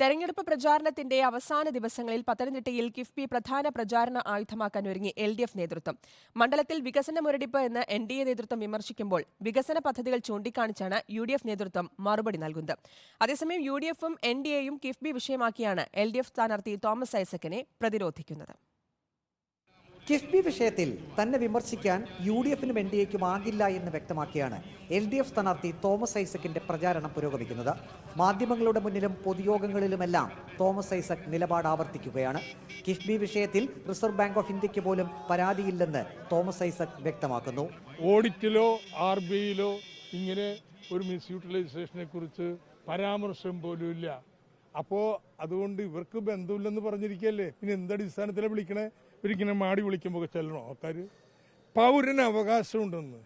തെരഞ്ഞെടുപ്പ് പ്രചാരണത്തിന്റെ അവസാന ദിവസങ്ങളിൽ പത്തനംതിട്ടയിൽ കിഫ്ബി പ്രധാന പ്രചാരണ ആയുധമാക്കാൻ ഒരുങ്ങി എൽ ഡി എഫ് നേതൃത്വം. മണ്ഡലത്തിൽ വികസന മുരടിപ്പ് എന്ന് എൻ ഡി എ നേതൃത്വം വിമർശിക്കുമ്പോൾ വികസന പദ്ധതികൾ ചൂണ്ടിക്കാണിച്ചാണ് യു ഡി എഫ് നേതൃത്വം മറുപടി നൽകുന്നത്. അതേസമയം യു ഡി എഫും എൻ ഡി എയും കിഫ്ബി വിഷയമാക്കിയാണ് എൽ ഡി എഫ് സ്ഥാനാർത്ഥി തോമസ് ഐസക്കിനെ പ്രതിരോധിക്കുന്നത്. കിഫ്ബി വിഷയത്തിൽ തന്നെ വിമർശിക്കാൻ യു ഡി എഫിനും എൻ ഡി എക്കും ആകില്ല എന്ന് വ്യക്തമാക്കിയാണ് എൽ ഡി എഫ് സ്ഥാനാർത്ഥി തോമസ് ഐസക്കിന്റെ പ്രചാരണം പുരോഗമിക്കുന്നത്. മാധ്യമങ്ങളുടെ മുന്നിലും പൊതുയോഗങ്ങളിലുമെല്ലാം തോമസ് ഐസക് നിലപാട് ആവർത്തിക്കുകയാണ്. കിഫ്ബി വിഷയത്തിൽ റിസർവ് ബാങ്ക് ഓഫ് ഇന്ത്യയ്ക്ക് പോലും പരാതിയില്ലെന്ന് തോമസ് ഐസക് വ്യക്തമാക്കുന്നു. ഓഡിറ്റിലോ ആർ ബിയിലോ ഇങ്ങനെ ഒരു മിസ് യൂട്ടിലൈസേഷനെ കുറിച്ച് പരാമർശം ഇല്ല അപ്പോൾ അതുകൊണ്ട് ഇവർക്ക് ബന്ധമില്ലെന്ന് പറഞ്ഞിരിക്കല്ലേ? പിന്നെ എന്തടിസ്ഥാനത്തിലാണ് വിളിക്കണേ? ഇവരിങ്ങനെ മാടി വിളിക്കുമ്പോൾ ചെല്ലണോ ആൾക്കാർ പൗരന് അവകാശമുണ്ടെന്ന്.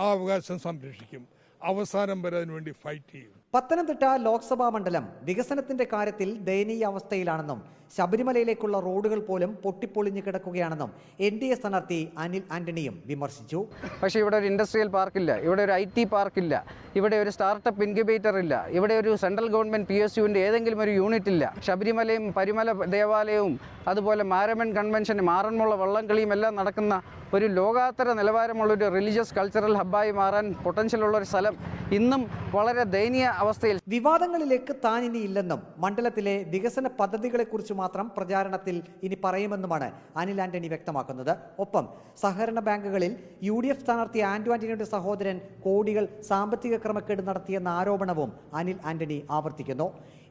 ആ അവകാശം സംരക്ഷിക്കും. അവസാനം വരെ അതിനുവേണ്ടി ഫൈറ്റ് ചെയ്യും. പത്തനംതിട്ട ലോക്സഭാ മണ്ഡലം വികസനത്തിന്റെ കാര്യത്തിൽ ദയനീയ അവസ്ഥയിലാണെന്നും ശബരിമലയിലേക്കുള്ള റോഡുകൾ പോലും പൊട്ടിപ്പൊളിഞ്ഞു കിടക്കുകയാണെന്നും എൻ ഡി എ സ്ഥാനാർത്ഥി അനിൽ ആന്റണിയും വിമർശിച്ചു. പക്ഷേ ഇവിടെ ഒരു ഇൻഡസ്ട്രിയൽ പാർക്കില്ല. ഇവിടെ ഒരു ഐ ടി പാർക്കില്ല. ഇവിടെ ഒരു സ്റ്റാർട്ടപ്പ് ഇൻക്യുബേറ്റർ ഇല്ല. ഇവിടെ ഒരു സെൻട്രൽ ഗവൺമെന്റ് പി എസ് യുവിന്റെ ഏതെങ്കിലും ഒരു യൂണിറ്റ് ഇല്ല. ശബരിമലയും പരിമല ദേവാലയവും അതുപോലെ മാരമൺ കൺവെൻഷനും ആറന്മുള വള്ളംകളിയും എല്ലാം നടക്കുന്ന ഒരു ലോകാത്തര നിലവാരമുള്ള ഒരു റിലീജിയസ് കൾച്ചറൽ ഹബ്ബായി മാറാൻ പൊട്ടൻഷ്യൽ ഉള്ള ഒരു സ്ഥലം ഇന്നും വളരെ ദയനീയ അവസ്ഥയിൽ വിവാദങ്ങളിലേക്ക് താൻ ഇനി ഇല്ലെന്നും മണ്ഡലത്തിലെ വികസന പദ്ധതികളെക്കുറിച്ച് മാത്രം പ്രചാരണത്തിൽ ഇനി പറയുമെന്നുമാണ് അനിൽ ആന്റണി വ്യക്തമാക്കുന്നത്. ഒപ്പം സഹകരണ ബാങ്കുകളിൽ യു ഡി എഫ് സ്ഥാനാർത്ഥി ആന്റു ആന്റണിയുടെ സഹോദരൻ കോടികൾ സാമ്പത്തിക ക്രമക്കേട് നടത്തിയെന്ന ആരോപണവും അനിൽ ആന്റണി ആവർത്തിക്കുന്നു.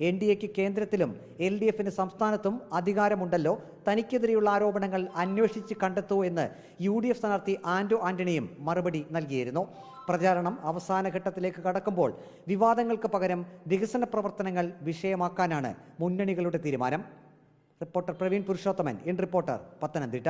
എൻ ഡി എക്ക് കേന്ദ്രത്തിലും എൽ ഡി എഫിന് സംസ്ഥാനത്തും അധികാരമുണ്ടല്ലോ. തനിക്കെതിരെയുള്ള ആരോപണങ്ങൾ അന്വേഷിച്ച് കണ്ടെത്തൂ എന്ന് യു ഡി എഫ് സ്ഥാനാർത്ഥി ആന്റോ ആന്റണിയും മറുപടി നൽകിയിരുന്നു. പ്രചാരണം അവസാന ഘട്ടത്തിലേക്ക് കടക്കുമ്പോൾ വിവാദങ്ങൾക്ക് പകരം വികസന പ്രവർത്തനങ്ങൾ വിഷയമാക്കാനാണ് മുന്നണികളുടെ തീരുമാനം. Reporter Praveen Purushothaman in reporter Pathanamthitta.